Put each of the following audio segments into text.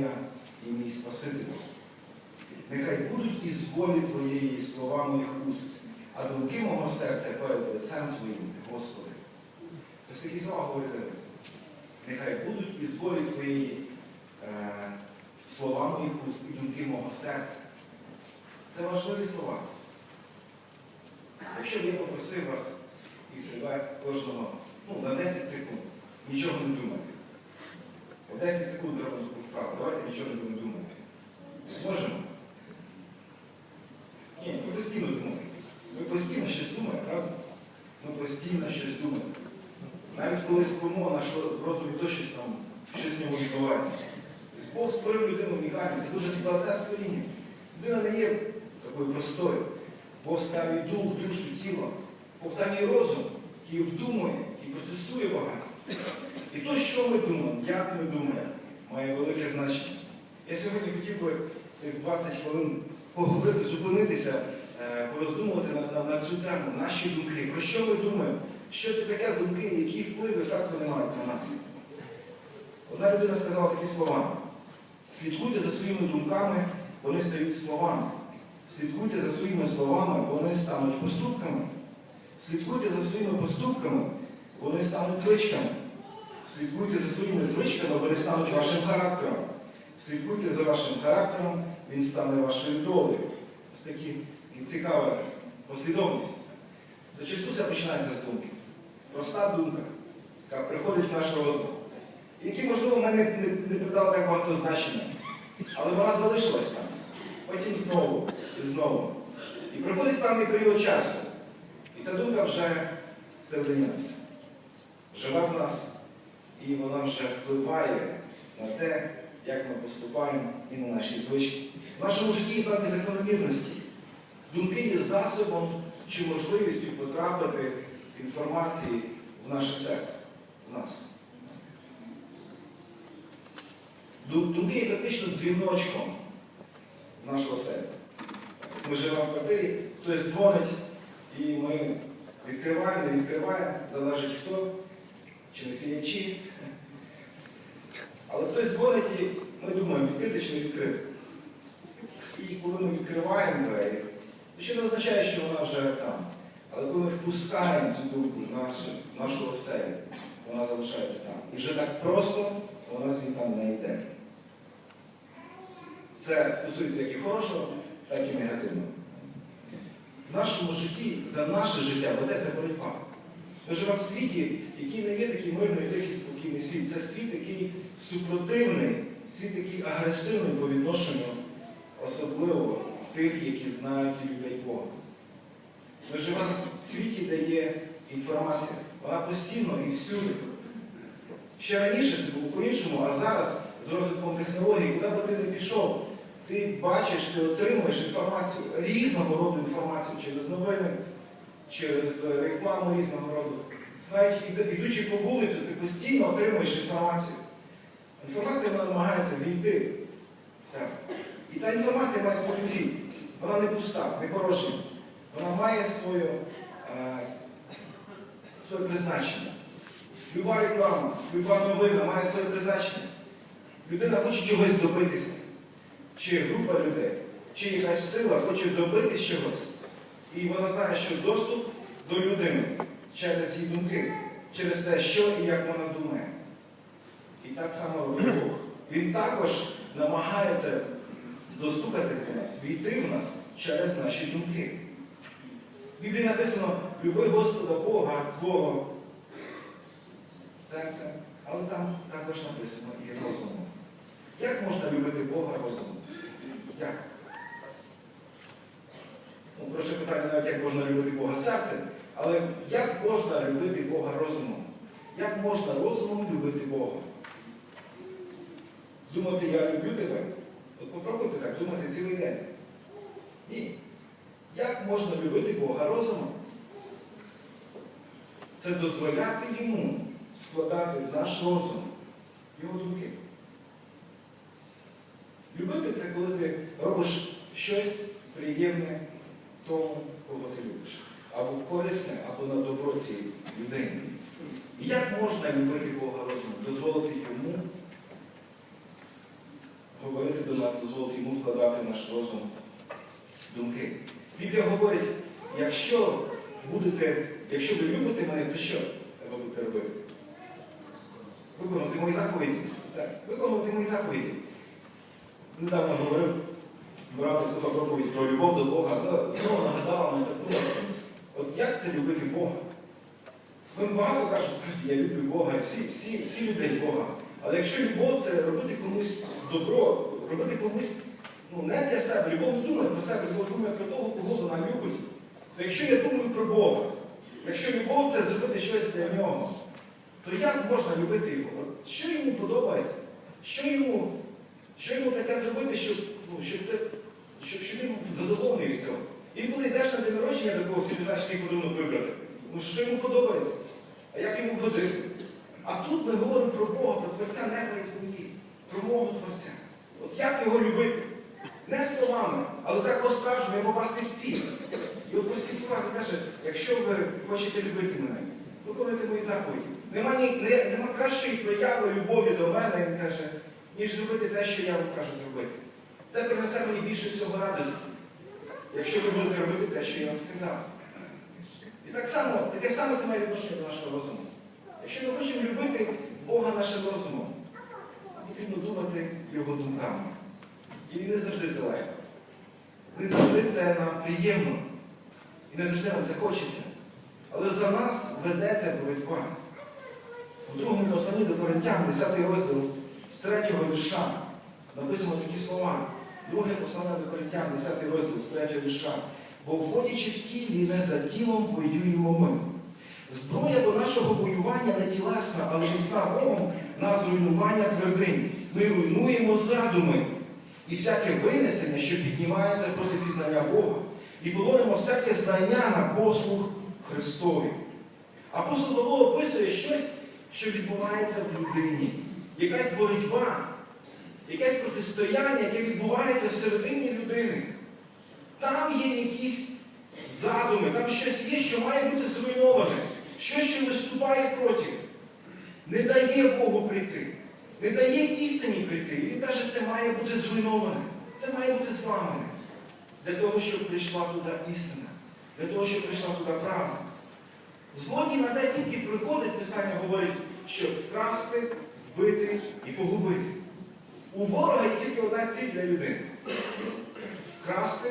моя і мій Спасителю. Нехай будуть із волі Твоєї слова моїх уст, а думки мого серця перед лицем Твоїм, Господи. Такі слова говорить Нехай будуть із волі Твоєї е, слова моїх уст і думки мого серця. Це важливі слова. Якщо б я попросив вас і себе кожного ну, на 10 секунд нічого не думати. По 10 секунд зробимо вправу. Давайте нічого не будемо думати. Зможемо? Ні, ми постійно думаємо. Ми постійно щось думаємо, правда? Ми постійно щось думаємо. Навіть коли спимо, наш розум то щось там, щось в ньому відбувається. Тобто Бог створив людину унікальну. Це дуже складне створіння. Людина не є такою простою. Бог ставить дух, душу, тіло. Бог там є розум, який обдумує, який процесує багато. І то, що ми думаємо, як ми думаємо, має велике значення. Я сьогодні хотів би тих 20 хвилин поговорити, зупинитися, е, пороздумувати на, на, на цю тему, наші думки, про що ми думаємо, що це таке з думки, який вплив, ефект вони мають на нас. Одна людина сказала такі слова. Слідкуйте за своїми думками, вони стають словами. Слідкуйте за своїми словами, вони стануть поступками. Слідкуйте за своїми поступками, вони стануть звичками. Слідкуйте за своїми звичками, вони стануть вашим характером. Слідкуйте за вашим характером, він стане вашою долею. Ось такі цікава послідовність. Зачасту все починається з думки. Проста думка, яка приходить в наш розум. Які, можливо, в мене не, не придали так багато значення. Але вона залишилась там. Потім знову і знову. І приходить певний період часу. І ця думка вже всередині нас. Живе в нас, і вона вже впливає на те, як ми поступаємо і на наші звички. В нашому житті є певні закономірності. Думки є засобом чи можливістю потрапити інформації в наше серце, в нас. Думки є практично дзвіночком в нашу оселю. Ми живемо в квартирі, хтось дзвонить, і ми відкриваємо, не відкриваємо, залежить хто, чи носіячі. Але хтось дзвонить і ми думаємо, відкрити чи не відкрити. І коли ми відкриваємо двері, ще не означає, що вона вже там. Але коли ми впускаємо цю думку в нашу, оселю, вона залишається там. І вже так просто вона звідти там не йде. Це стосується як і хорошого, так і негативного. В нашому житті за наше життя ведеться боротьба. Ми живемо в світі, який не є такий мирний, тихий, спокійний світ. Це світ, який супротивний, світ, який агресивний по відношенню, особливо тих, які знають і люблять Бога. Ми живемо в світі, де є інформація. Вона постійно і всюди. Ще раніше це було по-іншому, а зараз з розвитком технологій, куди би ти не пішов, ти бачиш, ти отримуєш інформацію, різного роду інформацію через новини, через рекламу різного роду. Іде- ідучи по вулицю, ти постійно отримуєш інформацію. Інформація вона намагається війти. І та інформація має свою ціль. Вона не пуста, не порожня. Вона має свою, е, своє призначення. Люба реклама, люба новина має своє призначення. Людина хоче чогось добитися. Чи група людей, чи якась сила хоче добитись чогось. І вона знає, що доступ до людини через її думки, через те, що і як вона думає. І так само робить Бог. Він також намагається достукатись до нас, війти в нас через наші думки. В Біблії написано люби Господа Бога Твого серцем, але там також написано і розумом. Як можна любити Бога розумом? Як? Ну, проще питання навіть, як можна любити Бога серцем, але як можна любити Бога розумом? Як можна розумом любити Бога? Думати, я люблю тебе? От попробуйте так думати цілий день. Ні. Як можна любити Бога розумом? Це дозволяти йому вкладати в наш розум його думки. Любити це коли ти робиш щось приємне тому, кого ти любиш. Або корисне, або на добро цієї людини. І як можна любити Бога розумом? Дозволити йому говорити до нас, дозволити йому вкладати в наш розум думки. Біблія говорить, якщо будете, якщо ви любите мене, то що треба будете робити? Виконувати мої заповіді. Так, виконувати мої заповіді. Недавно говорив брати слова проповідь про любов до Бога. Знову нагадала мені торкнулася. От як це любити Бога? Ми багато кажемо, я люблю Бога, всі, всі, всі люблять Бога. Але якщо любов це робити комусь добро, робити комусь ну, не для себе, любов не думає про себе, любов думає про того, кого вона любить. То якщо я думаю про Бога, якщо любов це зробити щось для нього, то як можна любити його? От що йому подобається? Що йому, що йому таке зробити, щоб, ну, щоб, це, щоб, щоб він задоволений від цього? Інколи йдеш на день народження до когось і не знаєш, який подарунок вибрати. Ну, що йому подобається? А як йому вгодити? А тут ми говоримо про Бога, про Творця неба і землі, про мого Творця. От як його любити? Не словами, але так по-справжньому як попасти в ціль. І от прості слова він каже, якщо ви хочете любити мене, виконуйте мої заповіді. Нема, ні, не, нема кращої прояви любові до мене, він каже, ніж зробити те, що я вам кажу зробити. Це принесе мені більше всього радості, якщо ви будете робити те, що я вам сказав. І так само, таке саме це має відношення до нашого розуму. Якщо ми хочемо любити Бога нашим розумом, потрібно думати Його думками. І не завжди це легко. Не завжди це нам приємно. І не завжди нам це хочеться. Але за нас ведеться боротьба. У другому посланні до Коринтян, 10 розділ з 3 вірша, написано такі слова. Друге послання до Коринтян, 10 розділ з 3 вірша. Бо входячи в тілі, не за тілом воюємо ми. Зброя до нашого воювання не тілесна, але міцна Богом на зруйнування твердинь. Ми руйнуємо задуми і всяке винесення, що піднімається проти пізнання Бога, і полонимо всяке знання на послуг Христові. Апостол Павло описує щось, що відбувається в людині. Якась боротьба, якесь протистояння, яке відбувається всередині людини. Там є якісь задуми, там щось є, що має бути зруйноване, щось, що виступає проти. Не дає Богу прийти, не дає істині прийти. І Він каже, це має бути зруйноване, це має бути зламане. Для того, щоб прийшла туди істина, для того, щоб прийшла туди правда. Злодій на те тільки приходить, Писання говорить, щоб вкрасти, вбити і погубити. У ворога є тільки одна ціль для людини вкрасти,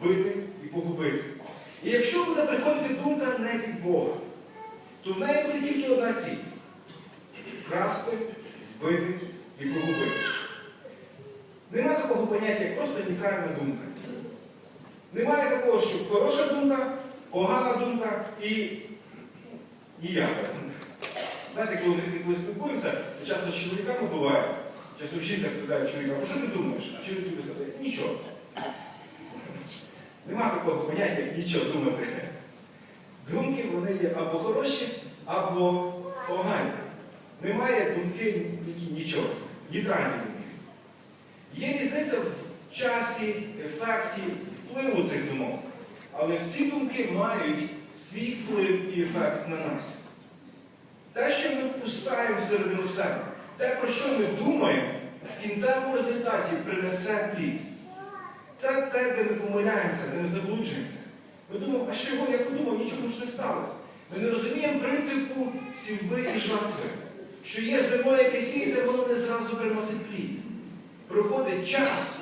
вбити і погубити. І якщо буде приходити думка не від Бога, то в неї буде тільки одна ціль вкрасти, вбити і погубити. Нема такого поняття, як просто нейтральна думка. Немає такого, що хороша думка, погана думка і ніяка думка. Знаєте, коли ми спілкуємося, це часто з чоловіками буває. Часто жінка спитає чоловіка, а що ти думаєш? А чоловік тобі сказати, нічого. Нема такого поняття, як нічого думати. Думки вони є або хороші, або погані. Немає думки які нічого. Нейтральні думки. Є різниця в часі, ефекті, впливу цих думок. Але всі думки мають свій вплив і ефект на нас. Те, що ми впускаємо всередину себе, те, про що ми думаємо, в кінцевому результаті принесе плід. Це те, де ми помиляємося, де ми заблуджуємося. Ми думаємо, а що його я подумав, нічого ж не сталося. Ми не розуміємо принципу сівби і жатви. Що є зерно, яке сіється, воно не зразу приносить плід. Проходить час,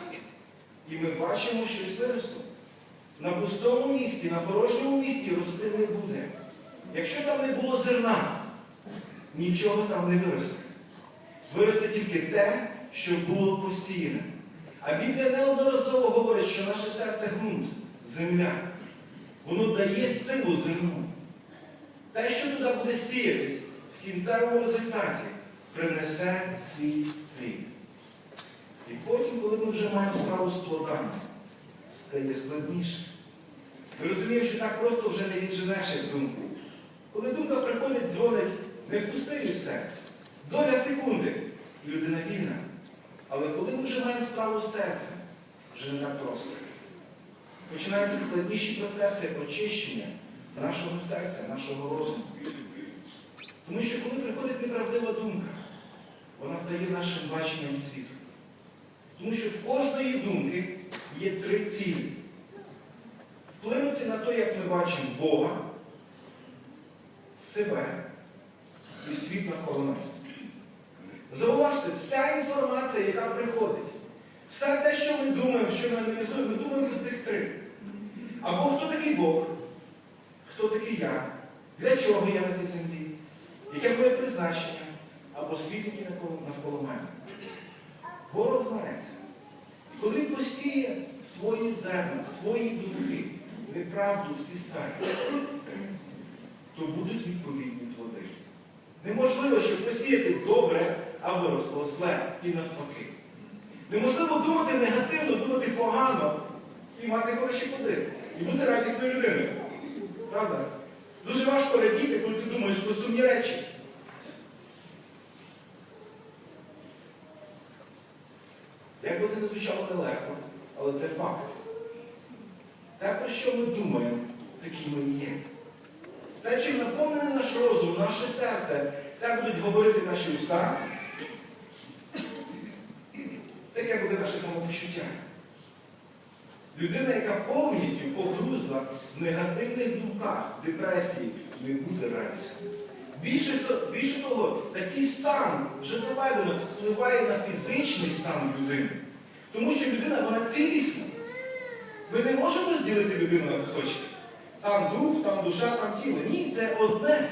і ми бачимо, щось виросло. на пустому місці, на порожньому місці рости не буде. Якщо там не було зерна, нічого там не виросте. Виросте тільки те, що було посіяне. А Біблія неодноразово говорить, що наше серце ґрунт, земля. Воно дає силу зерну. Те, що туди буде сіятись, в кінцевому результаті принесе свій плід. І потім, коли ми вже маємо справу з плодами, стає складніше. Ми розуміємо, що так просто вже не відженеш як думку. Коли думка приходить, дзвонить, не впусти і все. Доля секунди, і людина вільна. Але коли ми вже маємо справу з серцем, вже не так просто. Починаються складніші процеси очищення нашого серця, нашого розуму. Тому що коли приходить неправдива думка, вона стає нашим баченням світу. Тому що в кожної думки є три цілі. Вплинути на те, як ми бачимо Бога, себе і світ навколо нас. Зауважте, вся інформація, яка приходить, все те, що ми думаємо, що ми аналізуємо, ми думаємо про цих три. Або хто такий Бог, хто такий я, для чого я на цій землі, яке моє призначення, або світ, який навколо, мене. Ворог знається. І коли посіє свої зерна, свої думки, неправду в цій сфері, то будуть відповідні плоди. Неможливо, щоб посіяти добре, а виросло зле і навпаки. Неможливо думати негативно, думати погано і мати хороші плоди. І бути радісною людиною. Правда? Дуже важко радіти, коли ти думаєш про сумні речі. Як би це не звучало нелегко, але це факт. Те, про що ми думаємо, такі ми є. Те, чим наповнений наш розум, наше серце, те будуть говорити наші уста, таке буде наше самопочуття. Людина, яка повністю погрузла в негативних думках, депресії, не буде радісною. Більше, більше того, такий стан вже доведено впливає на фізичний стан людини. Тому що людина вона цілісна. Ми не можемо розділити людину на кусочки. Там дух, там душа, там тіло. Ні, це одне.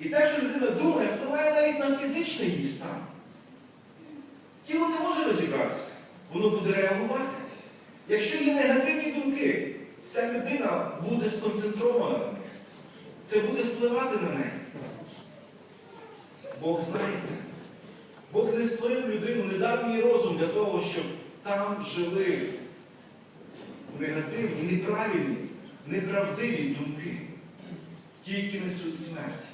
І те, що людина думає, впливає навіть на фізичний її стан. Тіло не може воно буде реагувати. Якщо є негативні думки, вся людина буде сконцентрована на них. Це буде впливати на неї. Бог знає це. Бог не створив людину, не дав їй розум для того, щоб там жили негативні, неправильні, неправдиві думки, ті, які несуть смерть.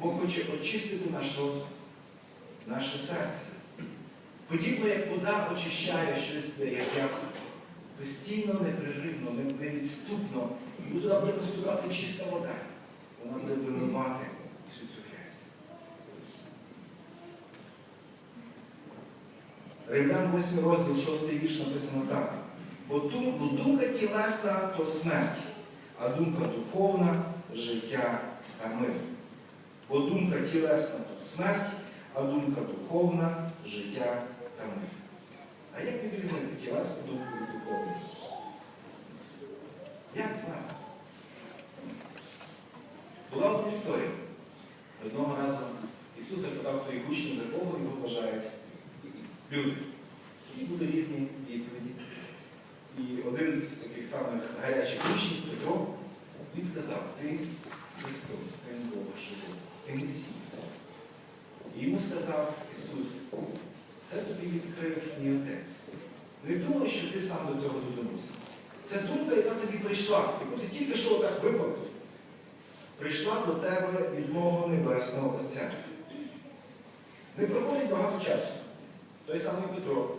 Бог хоче очистити наш розум, наше серце. Подібно як вода очищає щось, як ясно. Постійно, непреривно, невідступно. І туди буде поступати чиста вода. Вона буде вимивати всю цю грязь. Римлян 8 розділ, 6 вірш написано так. Бо, дум- бо думка тілесна то смерть, а думка духовна життя та мир. Бо думка тілесна то смерть, а думка духовна життя мир. А як відрізнити тілесну думку від духовної? Як знати? Була одна історія. Одного разу Ісус запитав своїх учнів, за кого його вважають люди. І були різні відповіді. І один з таких самих гарячих учнів, Петро, він сказав, ти Христос, син Бога живого, ти Месія. І йому сказав Ісус, це тобі відкрив мій Отець. Не думай, що ти сам до цього додумався. Це думка, яка тобі прийшла, яку ти тільки що так випадок. Прийшла до тебе від мого Небесного Отця. Не проходить багато часу. Той самий Петро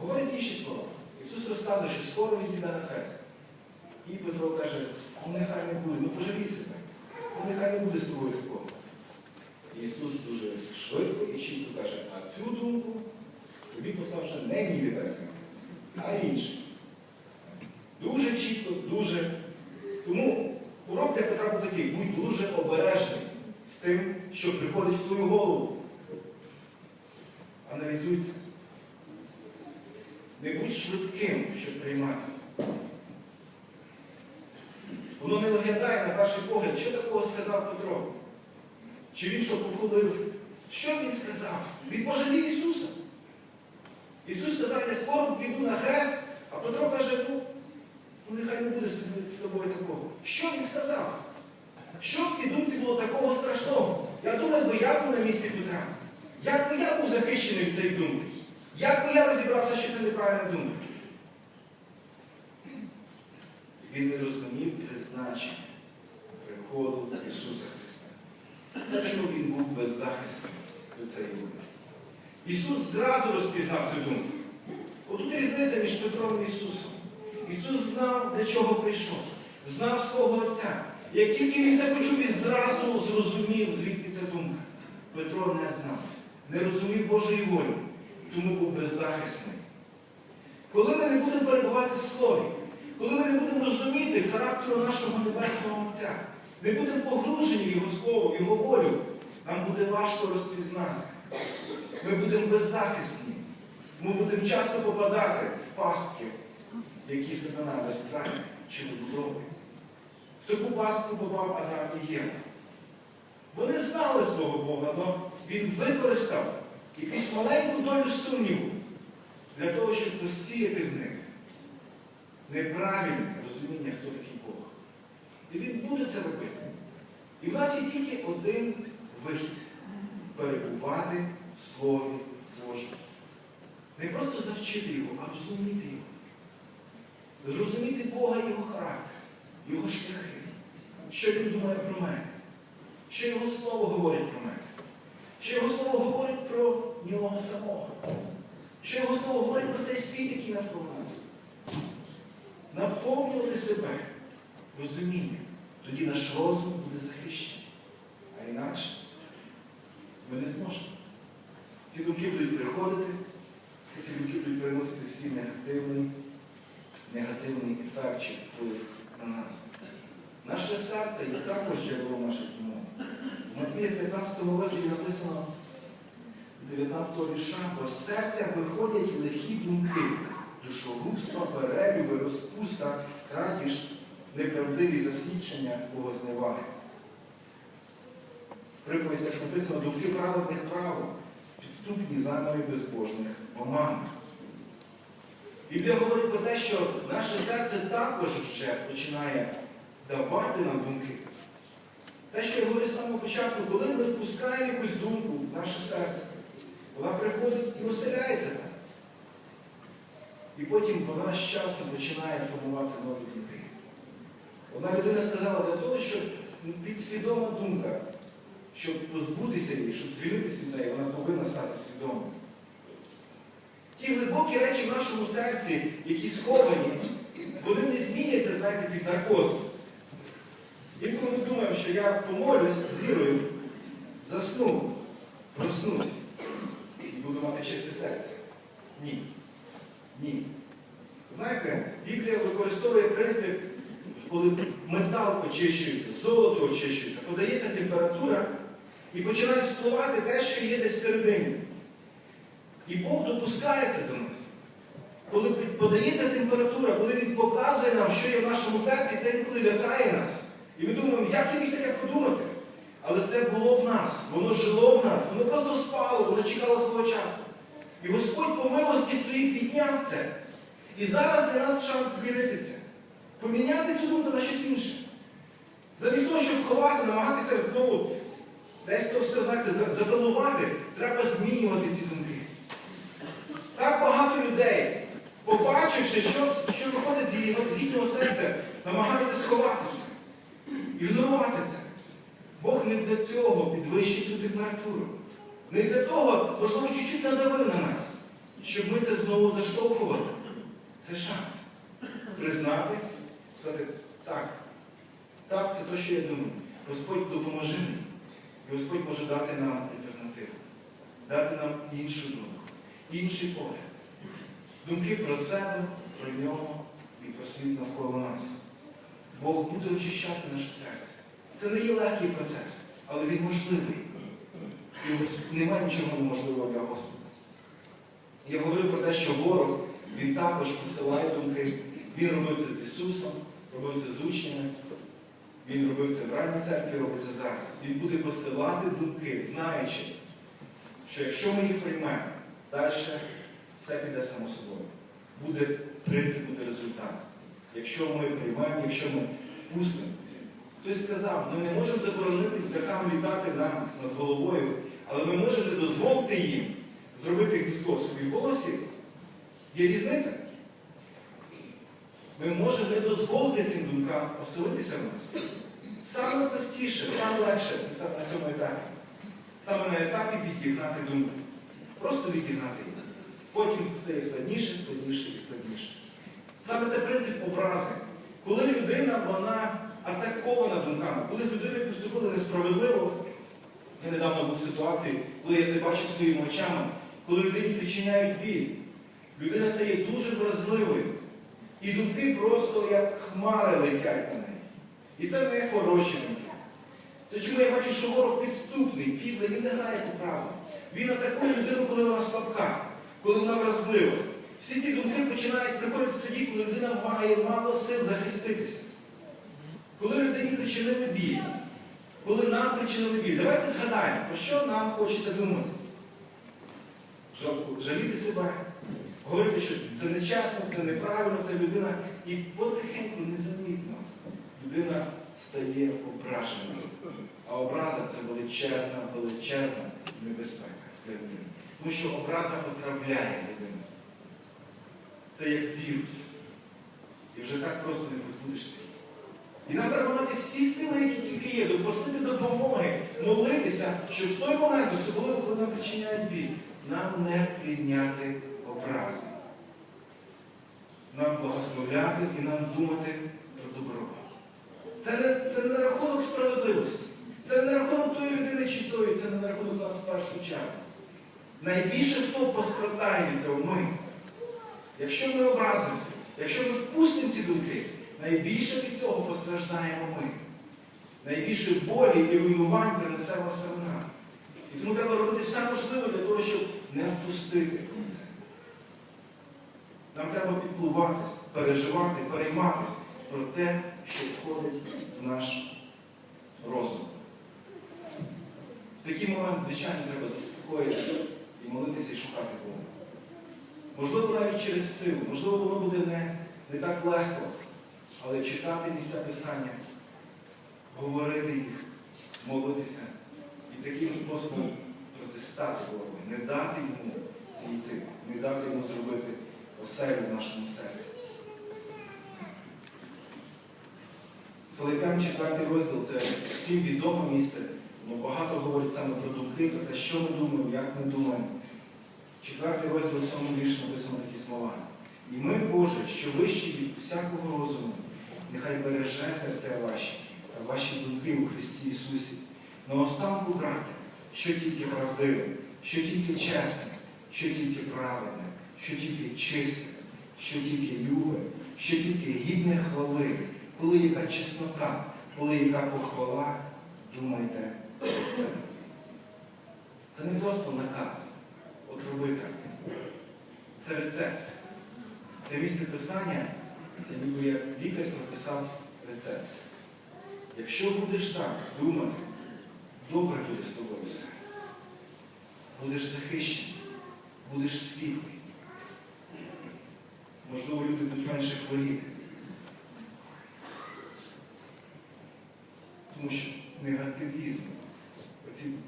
говорить інші слова. Ісус розказує, що скоро він піде на хрест. І Петро каже, ну нехай не буде, ну пожалій себе. Ну нехай не буде з тобою такого. Ісус дуже швидко і чітко каже, а цю думку тобі послав вже не мій небесний Отець, а інший. Дуже чітко, дуже. Тому урок для Петра був такий, будь дуже обережний з тим, що приходить в твою голову. Аналізуй це. Не будь швидким, щоб приймати. Воно не виглядає на перший погляд, що такого сказав Петро? Чи він що похулив? Що він сказав? Він пожалів Ісуса. Ісус сказав, я скоро піду на хрест, а Петро каже, ну, ну нехай не буде з тобою- такого. Що він сказав? Що в цій думці було такого страшного? Я думаю, бо я був на місці Петра. Як би я був захищений від цієї думки? Як би я розібрався, що це неправильна думка? Він не розумів призначення приходу Ісуса Христа. Це чому він був беззахисний до цієї думки. Ісус зразу розпізнав цю думку. Отут різниця між Петром і Ісусом. Ісус знав, для чого прийшов, знав свого Отця. Як тільки він це почув, він зразу зрозумів, звідки ця думка. Петро не знав, не розумів Божої волі, тому був беззахисний. Коли ми не будемо перебувати в Слові, коли ми не будемо розуміти характеру нашого Небесного Отця, не будемо погружені в Його Слово, в Його волю, нам буде важко розпізнати. Ми будемо беззахисні. Ми будемо часто попадати в пастки, які сатана безкрайні чи вибудовує. В таку пастку попав Адам і Єва. Вони знали свого Бога, але він використав якусь маленьку долю сумніву для того, щоб посіяти в них неправильне розуміння, хто такий. І він буде це робити. І в нас є тільки один вихід перебувати в Слові Божому. Не просто завчити його, а розуміти його. Зрозуміти Бога і його характер, його шляхи, що він думає про мене, що його слово говорить про мене, що його слово говорить про нього самого, що його слово говорить про цей світ, який навколо нас. Наповнювати себе розумінням, тоді наш розум буде захищений. А інакше ми не зможемо. Ці думки будуть приходити, і ці думки будуть приносити свій негативний, негативний ефект чи вплив на нас. Наше серце є також джерелом наших думок. В Матвії в 15 розділі написано з 19 вірша, бо з серця виходять лихі думки, душогубство, перелюби, розпуста, крадіж, неправдиві засвідчення, богозневаги. В приповістях написано думки праведних право, підступні заміри безбожних оман. Біблія говорить про те, що наше серце також вже починає давати нам думки. Те, що я говорю з самого початку, коли ми впускаємо якусь думку в наше серце, вона приходить і оселяється там. І потім вона з часом починає формувати нові думки. Одна людина сказала для того, щоб підсвідома думка, щоб позбутися її, щоб звільнитися від неї, вона повинна стати свідомою. Ті глибокі речі в нашому серці, які сховані, вони не зміняться, знаєте, під наркозом. Інколи ми думаємо, що я помолюсь з вірою, засну, проснусь і буду мати чисте серце. Ні. Ні. Знаєте, Біблія використовує принцип, коли метал очищується, золото очищується, подається температура і починає спливати те, що є десь всередині. І Бог допускається до нас. Коли подається температура, коли Він показує нам, що є в нашому серці, це інколи лякає нас. І ми думаємо, як я міг таке подумати? Але це було в нас, воно жило в нас, воно просто спало, воно чекало свого часу. І Господь по милості своїй підняв це. І зараз для нас шанс змінити це. Поміняти цю думку на щось інше. Замість того, щоб ховати, намагатися знову десь то все, знаєте, за- заталувати, треба змінювати ці думки. Так багато людей, побачивши, що, що виходить з їхнього серця, намагаються сховати це, ігнорувати це. Бог не для цього підвищить цю температуру. Не для того, можливо, чуть-чуть надавив на нас, щоб ми це знову заштовхували. Це шанс. Признати, сказати, так, так, це те, що я думаю. Господь допоможе мені. І Господь може дати нам альтернативу, дати нам іншу думку, інший погляд. Думки про себе, про нього і про світ навколо нас. Бог буде очищати наше серце. Це не є легкий процес, але він можливий. І немає нічого неможливого для Господа. Я говорив про те, що ворог, він також посилає думки. Він робив це з Ісусом, робив це з учнями. Він робив це в ранній церкві, робить це зараз. Він буде посилати думки, знаючи, що якщо ми їх приймемо, далі все піде само собою. Буде принцип, буде результат. Якщо ми приймемо, якщо ми впустимо. Хтось сказав, ми не можемо заборонити птахам літати нам над головою, але ми можемо не дозволити їм зробити гніздо собі в волосі. Є різниця. Ми можемо не дозволити цим думкам оселитися в нас. Саме простіше, саме легше це саме на цьому етапі. Саме на етапі відігнати думку. Просто відігнати їх. Потім стає складніше, складніше і складніше. Саме це принцип образи. Коли людина вона атакована думками, коли з людиною поступили несправедливо, я недавно був в ситуації, коли я це бачив своїми очами, коли людині причиняють біль, людина стає дуже вразливою. І думки просто як хмари летять на неї. І це не хороші думки. Це чому я бачу, що ворог підступний, підлий, він не грає по правилам. Він атакує людину, коли вона слабка, коли вона вразлива. Всі ці думки починають приходити тоді, коли людина має мало сил захиститися. Коли людині причинили біль, коли нам причинили біль. Давайте згадаємо, про що нам хочеться думати. Жал- Жаліти себе, говорити, що це нечесно, це неправильно, це людина. І потихеньку, незамітно, людина стає ображеною. А образа це величезна, величезна небезпека для людини. Тому що образа отравляє людину. Це як вірус. І вже так просто не позбудешся. І нам треба мати всі сили, які тільки є, допросити допомоги, молитися, щоб в той момент, особливо коли нам причиняють біль, нам не прийняти образи. Нам благословляти і нам думати про добро. Це не, це не на рахунок справедливості. Це не на рахунок тої людини чи тої, це не на рахунок нас в першу чергу. Найбільше хто пострадає від цього ми. Якщо ми образимося, якщо ми впустимо ці думки, найбільше від цього постраждаємо ми. Найбільше болі і руйнувань принесе вам саме нам. І тому треба робити все можливе для того, щоб не впустити це. Нам треба піклуватись, переживати, перейматися про те, що входить в наш розум. В такий момент, звичайно, треба заспокоїтися і молитися і шукати Бога. Можливо, навіть через силу, можливо, воно буде не, не так легко, але читати місця Писання, говорити їх, молитися і таким способом протистати Богу, не дати йому йти, не дати йому зробити оселю в нашому серці. Филиппян 4 розділ це всім відоме місце. Воно багато говорить саме про думки, про те, що ми думаємо, як ми думаємо. Четвертий розділ сьомий вірш написано такі слова. І ми, Боже, що вищі від усякого розуму, нехай береже серця ваші та ваші думки у Христі Ісусі. На останку, браття, що тільки правдиве, що тільки чесне, що тільки праведне, що тільки чисте, що тільки любе, що тільки гідне хвали, коли яка чеснота, коли яка похвала, думайте про це. Це не просто наказ. От роби. Це рецепт. Це місце писання, це ніби як лікар прописав рецепт. Якщо будеш так думати, добре буде з тобою все. Будеш захищений, будеш світлий. Можливо, люди будуть менше хворіти. Тому що негативізм,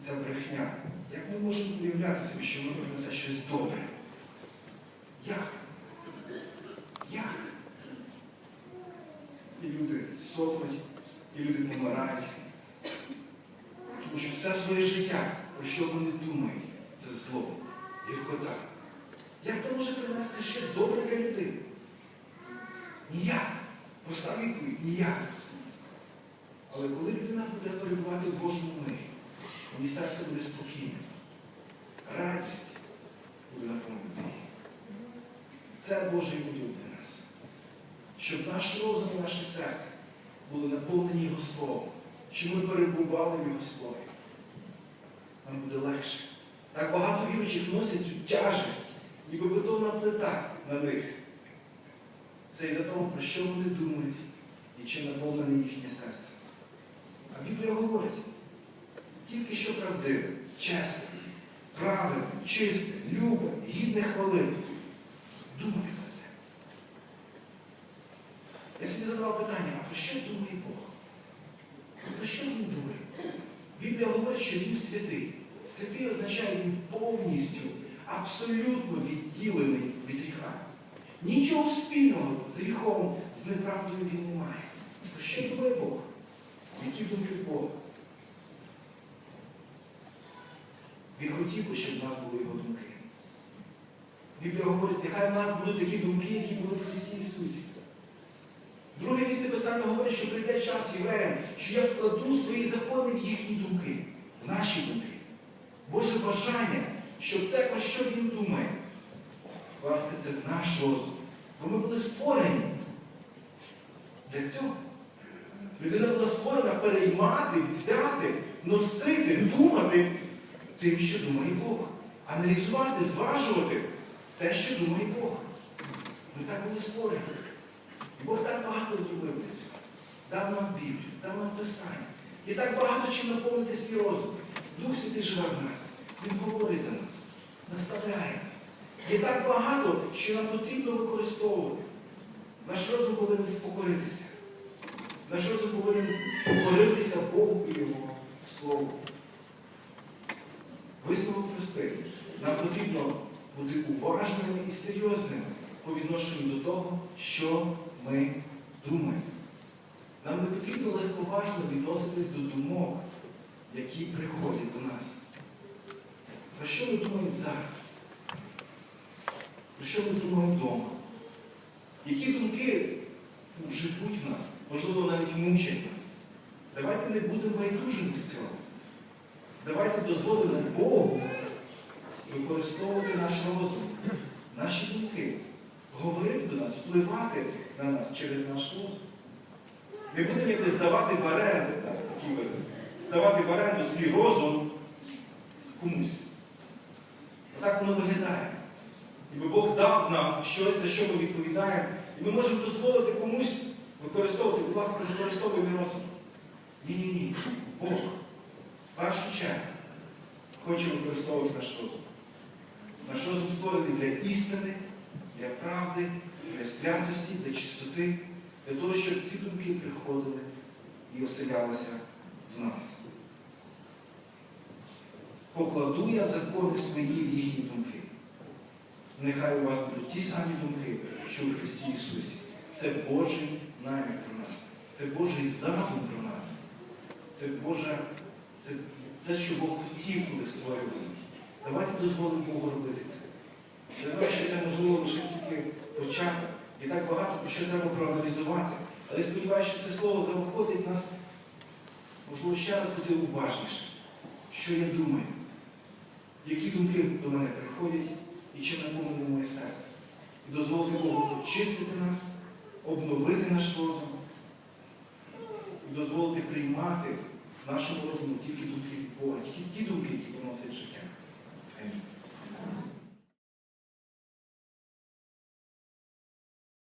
ця брехня, як ми можемо уявляти собі, що воно принесе щось добре? Як? Як? І люди сохнуть, і люди помирають. Тому що все своє життя, про що вони думають, це зло, гіркота. Може принести щось добре для людини? Ніяк. Проста відповідь ніяк. Але коли людина буде перебувати в Божому мирі, її серце буде спокійне, радість буде наповнена. Це Божий уділ для нас. Щоб наш розум і наше серце були наповнені Його Словом, щоб ми перебували в Його Слові. Нам буде легше. Так багато віруючих носять цю тяжесть, ніби бетонна плита на них. Це із-за того, про що вони думають і чим наповнене їхнє серце. А Біблія говорить, тільки що правдиве, чесне, правильне, чисте, любе, гідне хвали. Думати про це. Я собі задавав питання, а про що думає Бог? Про що він думає? Біблія говорить, що він святий. Святий означає, він повністю, абсолютно відділений від гріха. Нічого спільного з гріхом, з неправдою він не має. Про що думає Бог? Які думки Бога? Він хотів би, щоб в нас були його думки. Біблія говорить, нехай в нас будуть такі думки, які були в Христі Ісусі. Друге місце Писання говорить, що прийде час євреям, що я вкладу свої закони в їхні думки, в наші думки. Боже бажання, щоб те, про що Він думає, вкласти це в наш розум. Бо ми були створені для цього. Людина була створена переймати, взяти, носити, думати тим, що думає Бог. Аналізувати, зважувати те, що думає Бог. Ми так були створені. І Бог так багато зробив для цього. Дав нам Біблію, дав нам Писання. І так багато чим наповнити свій розум. Дух Святий живе в нас. Він говорить до нас, наставляє нас. Є так багато, що нам потрібно використовувати. Наш розум повинен впокоритися. Наш розум повинен впокоритися Богу і Його Слову. Висновок простий. Нам потрібно бути уважними і серйозними по відношенню до того, що ми думаємо. Нам не потрібно легковажно відноситись до думок, які приходять до нас. Про що ми думаємо зараз? Про що ми думаємо вдома? Які думки ну, живуть в нас, можливо, навіть мучать нас? Давайте не будемо байдужими до цього. Давайте дозволимо Богу використовувати наш розум, наші думки, говорити до нас, впливати на нас через наш розум. Не будемо якось здавати в оренду, так, такий вираз, здавати в оренду свій розум комусь. Отак воно виглядає. Ніби Бог дав нам щось, за що ми відповідаємо, і ми можемо дозволити комусь використовувати, будь ласка, використовуй мій розум. Ні-ні-ні. Бог в першу чергу хоче використовувати наш розум. Наш розум створений для істини, для правди, для святості, для чистоти, для того, щоб ці думки приходили і оселялися в нас. Покладу я закони свої в їхні думки. Нехай у вас будуть ті самі думки, що в Христі Ісусі. Це Божий намір про нас. Це Божий задум про нас. Це Боже, це те, що Бог хотів, коли створював нас. Давайте дозволимо Богу робити це. Я знаю, що це можливо лише тільки початок. І так багато про що треба проаналізувати. Але я сподіваюся, що це слово заохотить нас, можливо, ще раз бути уважніше. Що я думаю? Які думки до мене приходять і чим наповнене моє серце? І дозволити Богу очистити нас, обновити наш розум і дозволити приймати в нашому розуму тільки думки від Бога, тільки ті думки, які поносять життя. Амінь.